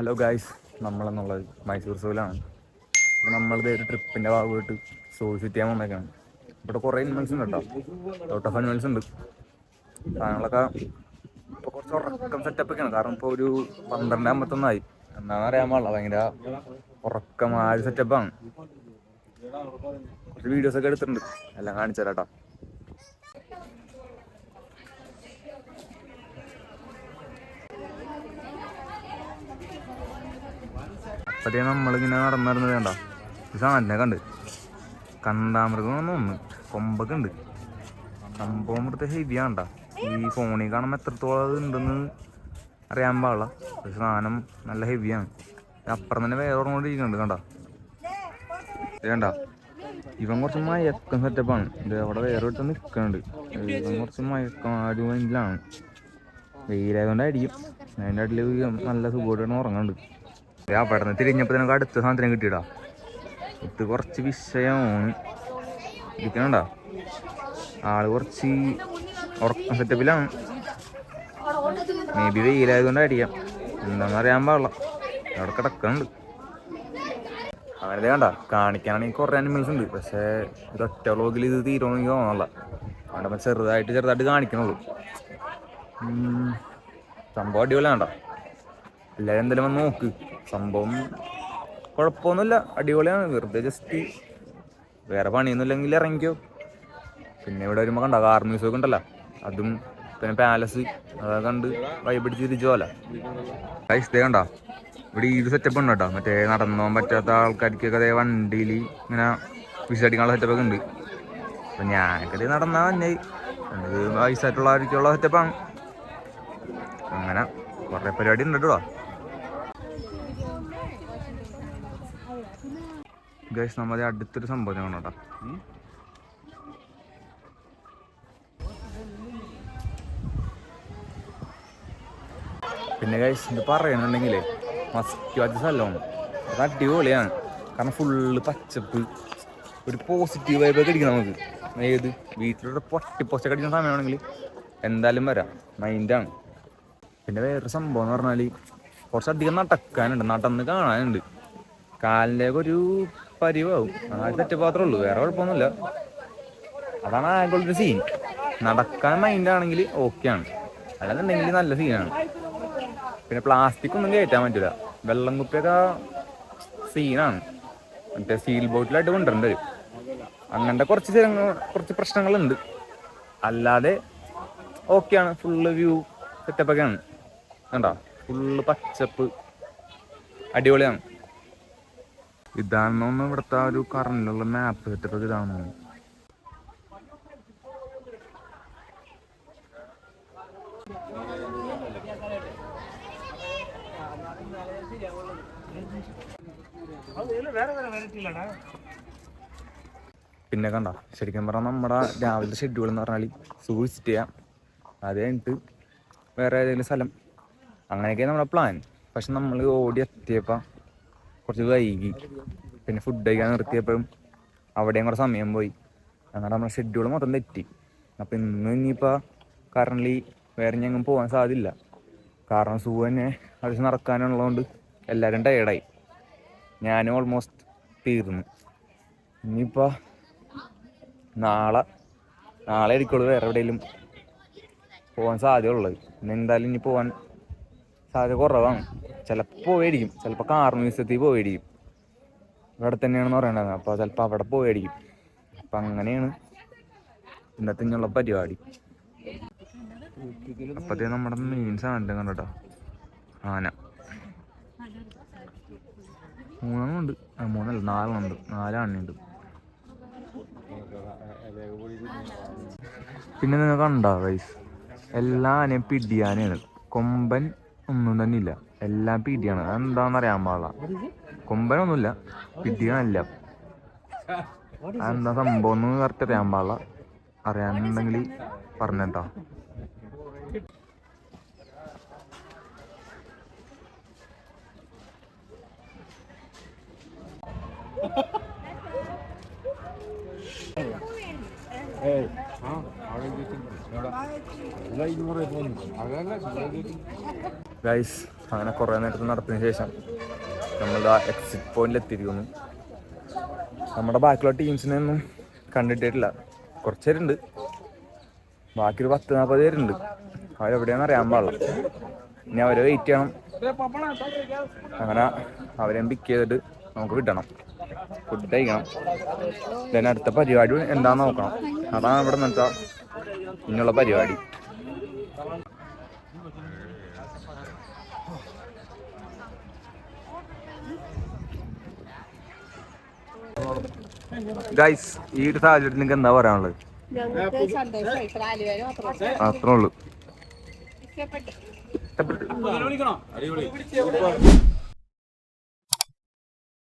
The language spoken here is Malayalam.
ഹലോ ഗായ്സ് നമ്മളെന്നുള്ളത് മൈസൂർ സൂലാണ് അപ്പോൾ നമ്മളിത് ഒരു ട്രിപ്പിന്റെ ഭാഗമായിട്ട് സോ സിറ്റി ചെയ്യാൻ വന്നേക്കാണ്. ഇവിടെ കുറേ അനിമൽസ് ഉണ്ട് കേട്ടോ. ഔട്ട് ഓഫ് അനിമൽസ് ഉണ്ട്. സാധനങ്ങളൊക്കെ ഇപ്പോൾ കുറച്ച് ഉറക്കം സെറ്റപ്പ് ഒക്കെയാണ്. കാരണം ഇപ്പോൾ ഒരു പന്ത്രണ്ട് അമ്പത്തൊന്നായി. എന്നാന്ന് അറിയാൻ പാടില്ല. ഭയങ്കര ഉറക്കം ആ ഒരു സെറ്റപ്പാണ് കുറച്ച് വീഡിയോസൊക്കെ എടുത്തിട്ടുണ്ട്. എല്ലാം കാണിച്ചു തരാം കേട്ടോ. അപ്പത്തേ നമ്മളിങ്ങനെ നടന്നിരുന്നത് കണ്ടോ? ഈ സാധനം കണ്ട്. കണ്ടാമൃഗം ഒന്ന് കൊമ്പൊക്കെ ഉണ്ട്. സംഭവം ഇവിടുത്തെ ഹെവിയാണ്ട ഈ ഫോണിൽ കാണുമ്പോൾ എത്രത്തോളം അത് ഉണ്ടെന്ന് അറിയാൻ പാടില്ല. ഒരു സാധനം നല്ല ഹെവിയാണ് അപ്പുറം തന്നെ വേറെ ഒരെണ്ണം കണ്ടോ? കണ്ട? ഇവൻ കുറച്ച് മയക്കം സെറ്റപ്പാണ് ഇത് അവിടെ വേറെ ഇട്ട് നിൽക്കുന്നുണ്ട്. ഇവൻ കുറച്ച് മയക്കം ആ ഒരു മൈൻഡിലാണ് വെയിലായതുകൊണ്ടായിരിക്കും. അതിന്റെ അടിയിൽ നല്ല സുഖമായിട്ട് ഉറങ്ങുന്നുണ്ട് അവിടെ നിന്ന് തിരിഞ്ഞപ്പോൾ അടുത്ത സാധനം കിട്ടിയിടാ. ഇത് കുറച്ച് വിഷയമാണ് ഇരിക്കണണ്ടാ? ആൾ കുറച്ച് ഉറക്കം സെറ്റപ്പിലാണ് മേ ബി വെയിലായതുകൊണ്ടായിരിക്കാം. എന്താണെന്ന് അറിയാൻ പാടില്ല. അവിടെ കിടക്കുന്നുണ്ട് അങ്ങനെ വേണ്ട കാണിക്കാനാണെങ്കിൽ കുറേ അനിമൽസ് ഉണ്ട്. പക്ഷേ ഇത് ഒറ്റ വ്ളോഗിൽ ഇത് തീരുമെന്ന് തോന്നല്ല അവിടെ ചെറുതായിട്ട് ചെറുതായിട്ട് കാണിക്കണുള്ളൂ. സംഭവം അടിപൊളിയാണ്ട എല്ലാവരും എന്തായാലും വന്ന് നോക്ക്. സംഭവം കുഴപ്പമൊന്നുമില്ല. അടിപൊളിയാണ്. വെറുതെ ജസ്റ്റ് വേറെ പണിയൊന്നുമില്ലെങ്കിൽ ഇറങ്ങിക്കോ. പിന്നെ ഇവിടെ വരുമ്പോൾ കണ്ട? കാർ മ്യൂസിയം ഉണ്ടല്ലോ. അതും പിന്നെ പാലസ് അതൊക്കെ കണ്ട് വൈപിടിച്ച് തിരിച്ചു പോലെ. ദേ കണ്ട? ഇവിടെ ഈ സെറ്റപ്പ് ഉണ്ട് കേട്ടോ. മറ്റേ നടന്നോ പറ്റാത്ത ആൾക്കാർക്കൊക്കെ അതേ വണ്ടിയിൽ ഇങ്ങനെ വിസിലടിക്കാനുള്ള സെറ്റപ്പൊക്കെ ഉണ്ട്. അപ്പം ഞാനൊക്കെ നടന്നാൽ തന്നെ വയസ്സായിട്ടുള്ള വയസ്സായിട്ടുള്ളവർക്കുള്ള സെറ്റപ്പാണ് അങ്ങനെ കുറേ പരിപാടി ഉണ്ട് കേട്ടോ. ഗൈസ് നമ്മുടെ അടുത്തൊരു സംഭവം ഞാൻ കേട്ടോ. പിന്നെ ഗൈസ് ഇത് പറയണമെന്നുണ്ടെങ്കിലേ മസ്റ്റ് വാച്ച് സ്ഥലമാണ്. അത് അടിപൊളിയാണ്. കാരണം ഫുള്ള് പച്ചപ്പ് ഒരു പോസിറ്റീവ് വൈബൊക്കെ അടിക്കണം നമുക്ക്. ഏത്? വീട്ടിലൂടെ പൊട്ടി പൊച്ചൊക്കെ അടിക്കുന്ന സമയമാണെങ്കിൽ എന്തായാലും വരാം. മൈൻഡാണ് പിന്നെ വേറൊരു സംഭവം എന്ന് പറഞ്ഞാൽ കുറച്ചധികം നടക്കാനുണ്ട്. നടന്ന് കാണാനുണ്ട്. കാലിലേക്ക് ഒരു പരിവാവും. ആ തെറ്റ് മാത്രമേ ഉള്ളൂ. വേറെ കുഴപ്പമൊന്നുമില്ല. അതാണ് ആകെയുള്ളൊരു സീൻ നടക്കാൻ മൈൻഡ് ആണെങ്കിൽ ഓക്കെ ആണ്. അല്ലാന്നുണ്ടെങ്കിൽ നല്ല സീനാണ് പിന്നെ പ്ലാസ്റ്റിക് ഒന്നും കയറ്റാൻ പറ്റില്ല വെള്ളം കുപ്പിയൊക്കെ സീനാണ് മറ്റേ സ്റ്റീൽ ബോട്ടിലായിട്ട് കൊണ്ടുവരേണ്ടി വരും. അങ്ങനത്തെ കുറച്ച് കുറച്ച് പ്രശ്നങ്ങളുണ്ട്. അല്ലാതെ ഓക്കെയാണ് ഫുള്ള് വ്യൂ സെറ്റപ്പൊക്കെയാണ് കണ്ടോ? ഫുള്ള് പച്ചപ്പ്. അടിപൊളിയാണ്. ഇതാണെന്നൊന്ന് ഇവിടുത്തെ ആ ഒരു കറണ്ടിലുള്ള മാപ്പ് സെറ്റപ്പ് ഇതാണോ പിന്നെ കണ്ട ശരിക്കും പറഞ്ഞാൽ നമ്മുടെ രാവിലത്തെ ഷെഡ്യൂൾ എന്ന് പറഞ്ഞാൽ സൂ വിസിറ്റ് ചെയ്യാം. അത് കഴിഞ്ഞിട്ട് വേറെ ഏതെങ്കിലും സ്ഥലം. അങ്ങനെയൊക്കെയാണ് നമ്മുടെ പ്ലാൻ പക്ഷെ നമ്മൾ ഓടി എത്തിയപ്പോൾ കുറച്ച് വൈകി. പിന്നെ ഫുഡ് കഴിക്കാൻ നിർത്തിയപ്പോഴും അവിടെയും കൂടെ സമയം പോയി. അങ്ങനെ നമ്മുടെ ഷെഡ്യൂൾ മൊത്തം തെറ്റി. അപ്പം ഇന്ന് ഇനിയിപ്പോൾ കറണ്ട്ലി വേറെ ഞങ്ങൾ പോകാൻ സാധ്യല്ല. കാരണം സൂ തന്നെ അത്യാവശ്യം നടക്കാനുള്ളതുകൊണ്ട് എല്ലാവരും ടയർഡായി ഞാനും ഓൾമോസ്റ്റ് തീർന്നു. ഇനിയിപ്പോൾ നാളെ നാളെ എടുക്കുള്ളൂ വേറെ എവിടെയെങ്കിലും പോകാൻ സാധ്യതയുള്ളത്. ഇന്ന് എന്തായാലും ഇനി പോകാൻ സാധ്യത കുറവാണ്. ചിലപ്പോൾ പോയിരിക്കും ചിലപ്പോൾ കാർ മ്യൂസിയത്തിൽ പോയിരിക്കും ഇവിടെ തന്നെയാണെന്ന് പറയണത് അപ്പോൾ ചിലപ്പോൾ അവിടെ പോയിരിക്കും അപ്പം അങ്ങനെയാണ് ഇന്നത്തെ ഇങ്ങനെയുള്ള പരിപാടി. അപ്പത്തേ നമ്മുടെ മെയിൻ സാധനം കണ്ടോ ആന. മൂന്നെണ്ണം ഉണ്ട്. മൂന്നല്ല നാലെണ്ണം ഉണ്ട്. നാലാണുണ്ട് പിന്നെ നിങ്ങൾ കണ്ടോ വൈസ് എല്ലാ ആനയും പിടിയാനാണ് കൊമ്പൻ ഒന്നും തന്നെ ഇല്ല എല്ലാം പിടിയാണ്. അതെന്താണെന്ന് അറിയാൻ പാടില്ല. കൊമ്പനൊന്നുമില്ല. പിടിയാണല്ല അതെന്താ സംഭവം എന്ന് കറക്റ്റ് അറിയാൻ പാടില്ല. അറിയാനുണ്ടെങ്കിൽ പറഞ്ഞേട്ടോ ആ അവിടെ ഇല്ല ഇരുന്നൂറ് അതല്ല ഗൈസ് അങ്ങനെ കുറേ നേരത്തെ നടത്തിന് ശേഷം നമ്മൾ ആ എക്സിറ്റ് പോയിന്റിൽ എത്തിയിരിക്കുന്നു. നമ്മുടെ ബാക്കിയുള്ള ടീംസിനെ ഒന്നും കണ്ടിട്ടില്ല കുറച്ച് പേരുണ്ട്. ബാക്കി ഒരു പത്ത് നാൽപ്പത് പേരുണ്ട്. അവരെവിടെയാണെന്ന് അറിയാൻ പാടില്ല. ഇനി അവരെ വെയിറ്റ് ചെയ്യണം. അങ്ങനെ അവരെ പിക്ക് ചെയ്തിട്ട് നമുക്ക് വിടണം. ഫുഡ് കഴിക്കണം. അടുത്ത പരിപാടി എന്താന്ന് നോക്കണം. അതാണ് ഇവിടെ നിന്നിട്ട് ഇനിയുള്ള പരിപാടി. ഗൈസ് ഈ ഒരു സാഹചര്യത്തിൽ നിങ്ങൾക്ക് എന്താ പറയാനുള്ളത്? അത്രേ ഉള്ളൂ. ഇഷ്ടപ്പെട്ടു. ഇഷ്ടപ്പെട്ടു